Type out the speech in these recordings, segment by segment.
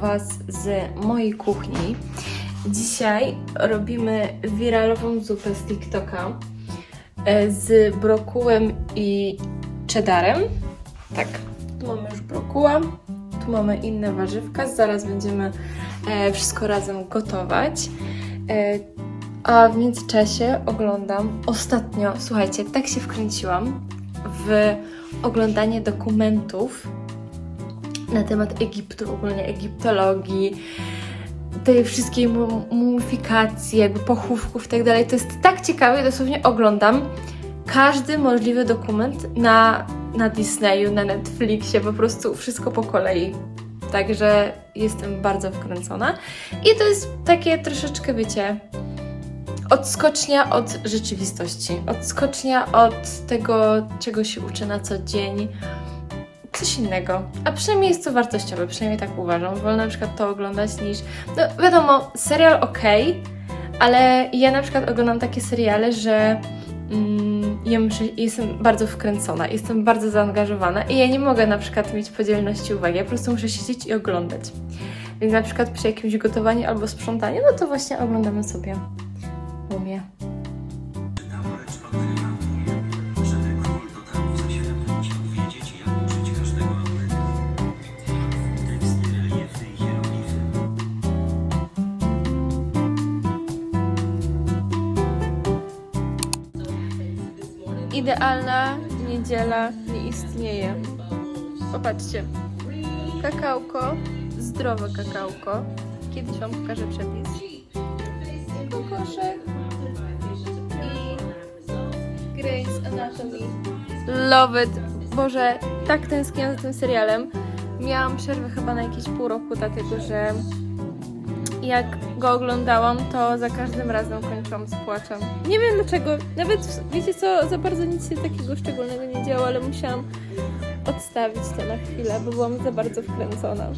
Was z mojej kuchni. Dzisiaj robimy wiralową zupę z TikToka e, z brokułem i cheddarem. Tak, tu mamy już brokuła, tu mamy inne warzywka. Zaraz będziemy e, wszystko razem gotować. E, a w międzyczasie oglądam ostatnio, słuchajcie, tak się wkręciłam w oglądanie dokumentów na temat Egiptu, ogólnie egiptologii, tej wszystkiej mu- mumifikacji, jakby pochówków i tak dalej. To jest tak ciekawe, dosłownie oglądam każdy możliwy dokument na, na Disneyu, na Netflixie, po prostu wszystko po kolei. Także jestem bardzo wkręcona. I to jest takie troszeczkę, wiecie, odskocznia od rzeczywistości, odskocznia od tego, czego się uczę na co dzień coś innego. A przynajmniej jest to wartościowe, przynajmniej tak uważam. Wolę na przykład to oglądać niż. No wiadomo, serial ok, ale ja na przykład oglądam takie seriale, że mm, ja muszę, jestem bardzo wkręcona, jestem bardzo zaangażowana i ja nie mogę na przykład mieć podzielności uwagi. Ja po prostu muszę siedzieć i oglądać. Więc na przykład przy jakimś gotowaniu albo sprzątaniu, no to właśnie oglądamy sobie umie. Idealna niedziela nie istnieje. Popatrzcie. Kakałko, zdrowe kakałko. Kiedyś Wam pokażę przepis. Kokoszek i Grey's Anatomy. Love it. Boże, tak tęskniłam za tym serialem. Miałam przerwę chyba na jakieś pół roku, dlatego że jak go oglądałam, to za każdym razem kończyłam z płaczem. Nie wiem dlaczego, nawet wiecie co, za bardzo nic się takiego szczególnego nie działo, ale musiałam odstawić to na chwilę, bo byłam za bardzo wkręcona.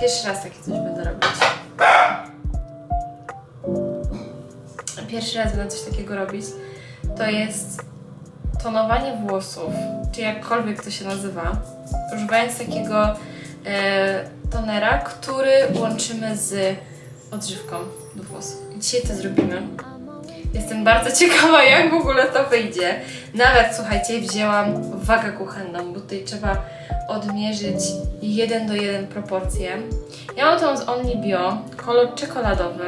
Pierwszy raz takie coś będę robić. Pierwszy raz będę coś takiego robić. To jest tonowanie włosów, czy jakkolwiek to się nazywa, używając takiego e, tonera, który łączymy z odżywką do włosów. Dzisiaj to zrobimy. Jestem bardzo ciekawa, jak w ogóle to wyjdzie. Nawet, słuchajcie, wzięłam wagę kuchenną, bo tutaj trzeba odmierzyć 1 do 1 proporcje. Ja mam tą z Only Bio, kolor czekoladowy.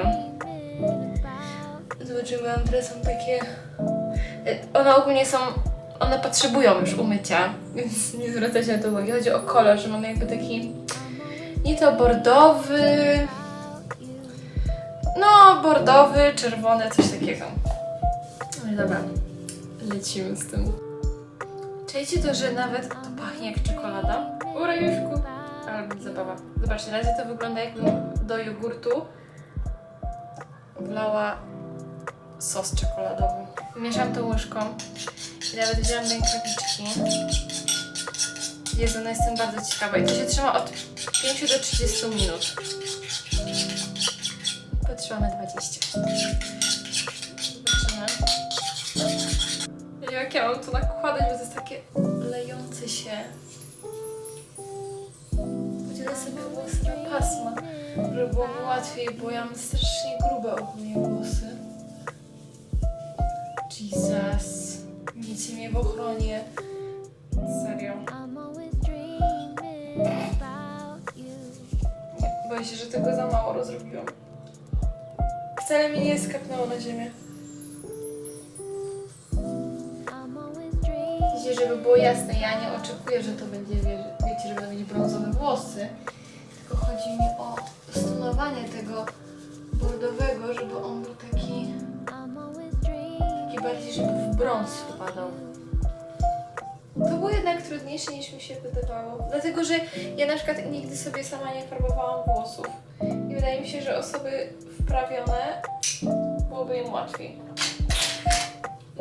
Zobaczymy, które są takie... E, One ogólnie są... One potrzebują już umycia, więc nie zwracajcie na to uwagi. Chodzi o kolor, że mamy jakby taki... Nie to bordowy... No, bordowy, czerwony, coś takiego. No i dobra, lecimy z tym. Czujecie to, że nawet to pachnie jak czekolada? U rajuszku. Ale zabawa. Zobaczcie, na razie to wygląda jakbym do jogurtu wlała sos czekoladowy. Mieszam to łyżką i nawet wziąłam rękawiczki. Jezu, no jestem bardzo ciekawa. I to się trzyma od 5 do 30 minut. Potrzymamy 20. Zobaczymy. Jak ja mam to nakładać, bo to jest takie lejące się. Podzielę sobie włosy na pasma, żeby było mi łatwiej, bo ja mam strasznie grube ogólnie włosy. Jesus. Miejcie mnie w ochronie. Serio. Nie, boję się, że tego za mało rozrobiłam. Wcale mi nie skapnęło na ziemię. Widzicie, żeby było jasne, ja nie oczekuję, że to będzie, wie, wiecie, że będą mieć brązowe włosy. Tylko chodzi mi o stonowanie tego bordowego, żeby on był taki, taki bardziej, żeby w brąz wpadał. To było jednak trudniejsze niż mi się wydawało. Dlatego, że ja na przykład nigdy sobie sama nie farbowałam włosów. I wydaje mi się, że osoby wprawione byłoby im łatwiej.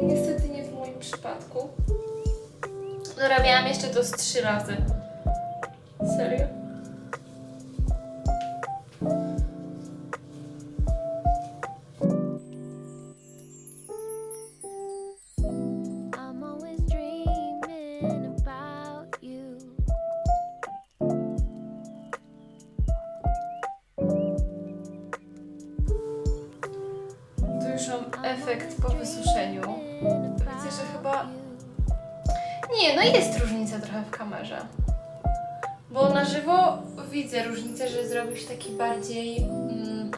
Niestety nie w moim przypadku. No robiłam jeszcze to z trzy razy. Serio? Już efekt po wysuszeniu. Widzę, że chyba... Nie, no jest różnica trochę w kamerze. Bo na żywo widzę różnicę, że zrobił taki bardziej mm,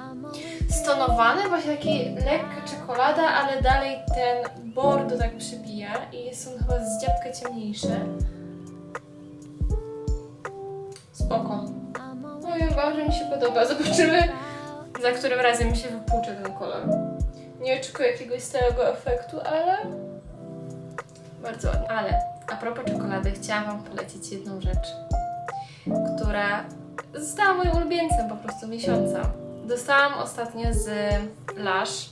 stonowany, właśnie taki lekka czekolada, ale dalej ten bordo tak przybija i jest on chyba z dziabka ciemniejszy. Spoko. No i bardzo mi się podoba. Zobaczymy, za którym razem mi się wypłucze ten kolor. Nie oczekuję jakiegoś stałego efektu, ale bardzo ładnie. Ale a propos czekolady, chciałam Wam polecić jedną rzecz, która została moim ulubieńcem po prostu miesiąca. Dostałam ostatnio z Lush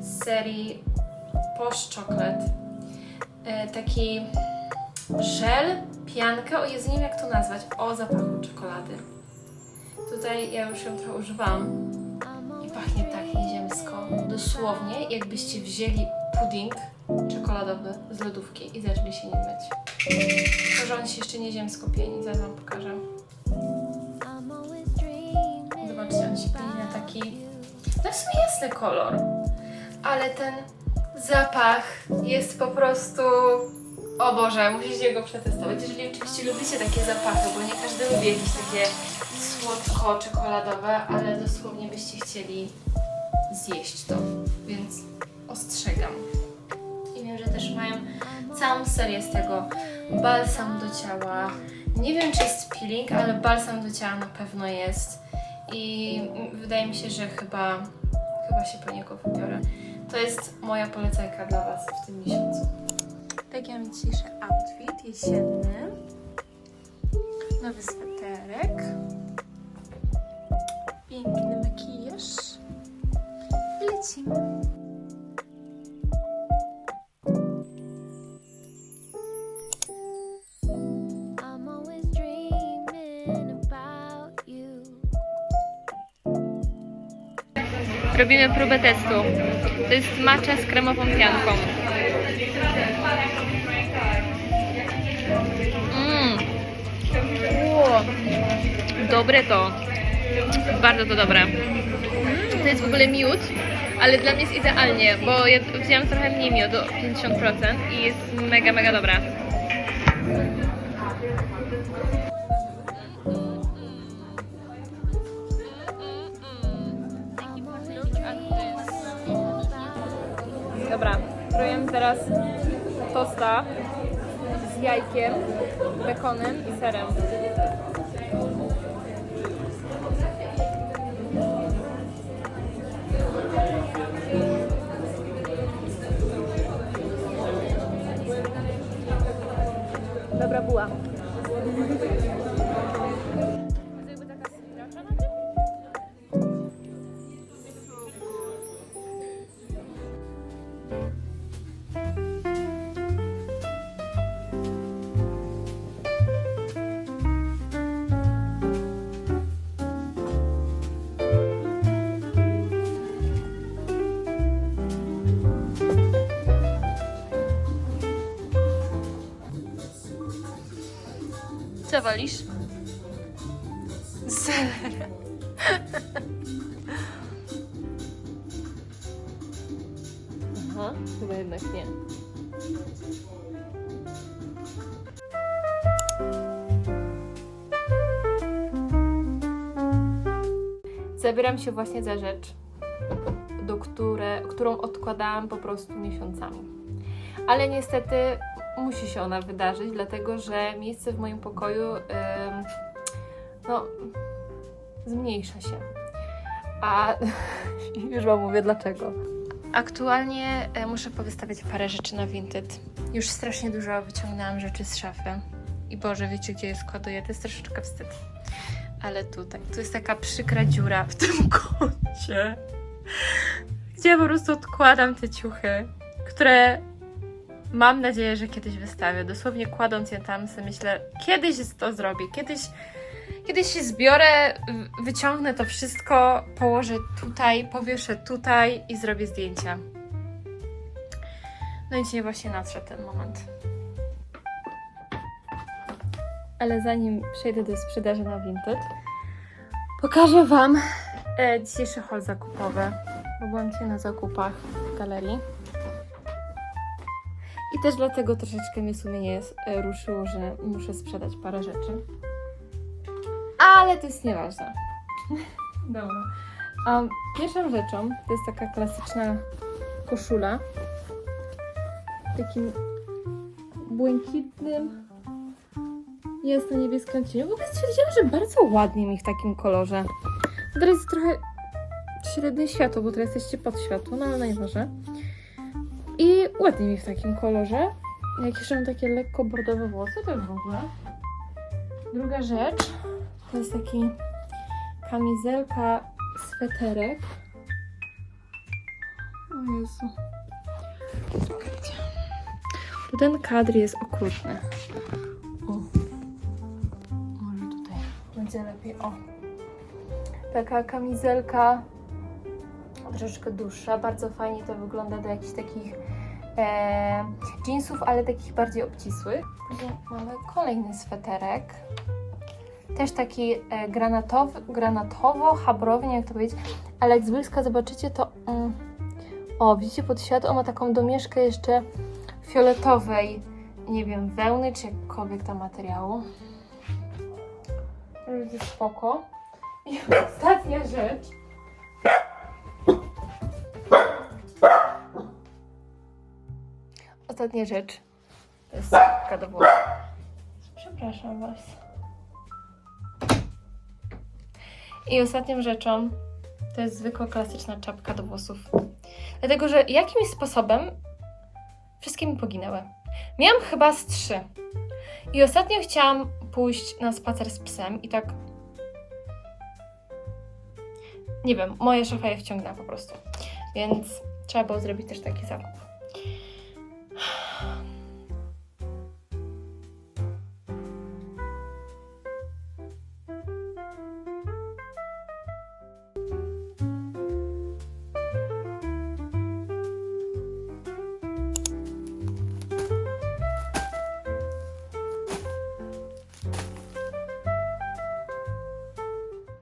z serii Posh Chocolate e, taki żel, piankę, o Jezu, nie wiem jak to nazwać, o zapachu czekolady. Tutaj ja już ją trochę używam. I pachnie tak nieziemsko. Dosłownie, jakbyście wzięli pudding czekoladowy z lodówki i zaczęli się nim myć. To, że on się jeszcze nieziemsko pieni, zaraz wam pokażę. Zobaczcie, on się pieni na taki... No w sumie jasny kolor, ale ten zapach jest po prostu... O Boże, musicie go przetestować. Jeżeli oczywiście lubicie takie zapachy, bo nie każdy lubi jakieś takie słodko-czekoladowe, ale dosłownie byście chcieli zjeść to, więc ostrzegam. I wiem, że też mają całą serię z tego balsam do ciała. Nie wiem, czy jest peeling, ale balsam do ciała na pewno jest. I wydaje mi się, że chyba, chyba się po niego wybiorę. To jest moja polecajka dla Was w tym miesiącu. Taki mam dzisiejszy outfit jesienny. Nowy sweterek. Piękny. I lecimy. I'm always dreaming about you. Robimy próbę testu. To jest matcha z kremową pianką. Mmm. Dobre to. Bardzo to dobre. To jest w ogóle miód, ale dla mnie jest idealnie, bo ja wzięłam trochę mniej miodu, 50% i jest mega, mega dobra. Dobra, krojemy teraz tosta z jajkiem, bekonem i serem. Dobra Co wolisz? Seler. Aha, chyba jednak nie. Zabieram się właśnie za rzecz, do które, którą odkładałam po prostu miesiącami. Ale niestety musi się ona wydarzyć, dlatego że miejsce w moim pokoju no, zmniejsza się. A już Wam mówię dlaczego. Aktualnie e, muszę powystawiać parę rzeczy na Vinted. Już strasznie dużo wyciągnęłam rzeczy z szafy. I Boże, wiecie gdzie je składuję? To jest troszeczkę wstyd. Ale tutaj, tu jest taka przykra dziura w tym kącie, gdzie po prostu odkładam te ciuchy, które mam nadzieję, że kiedyś wystawię. Dosłownie kładąc je tam, sobie myślę, kiedyś to zrobię, kiedyś, kiedyś się zbiorę, wyciągnę to wszystko, położę tutaj, powieszę tutaj i zrobię zdjęcia. No i dzisiaj właśnie nadszedł ten moment. Ale zanim przejdę do sprzedaży na Vinted, pokażę Wam e, dzisiejszy haul zakupowy. Bo byłam dzisiaj na zakupach w galerii. I też dlatego troszeczkę mnie sumienie e, ruszyło, że muszę sprzedać parę rzeczy. Ale to jest nieważne. Dobra. Um, pierwszą rzeczą to jest taka klasyczna koszula. W takim błękitnym, jasno-niebieskim cieniu. W ogóle stwierdziłam, że bardzo ładnie mi w takim kolorze. Teraz jest trochę średnie światło, bo teraz jesteście pod światło, no ale najważniejsze. Ładnie mi w takim kolorze. Jak jeszcze mam takie lekko bordowe włosy, to w ogóle. Druga rzecz to jest taki kamizelka, sweterek. O Jezu. Czekajcie. Bo ten kadr jest okrutny. O. Może tutaj będzie lepiej. O. Taka kamizelka troszeczkę dłuższa. Bardzo fajnie to wygląda do jakichś takich e, jeansów, ale takich bardziej obcisłych. Mamy kolejny sweterek. Też taki e, granatowy, granatowo-habrowy, nie jak to powiedzieć, ale jak z bliska zobaczycie, to mm, o, widzicie pod światło, ma taką domieszkę jeszcze fioletowej, nie wiem, wełny, czy jakkolwiek tam materiału. Będzie spoko. I ostatnia rzecz. Ostatnia rzecz. To jest czapka do włosów. Przepraszam Was. I ostatnią rzeczą to jest zwykła klasyczna czapka do włosów. Dlatego, że jakimś sposobem wszystkie mi poginęły. Miałam chyba z trzy. I ostatnio chciałam pójść na spacer z psem i tak. Nie wiem, moja szafa je wciągnęła po prostu. Więc trzeba było zrobić też taki zakup. Yeah.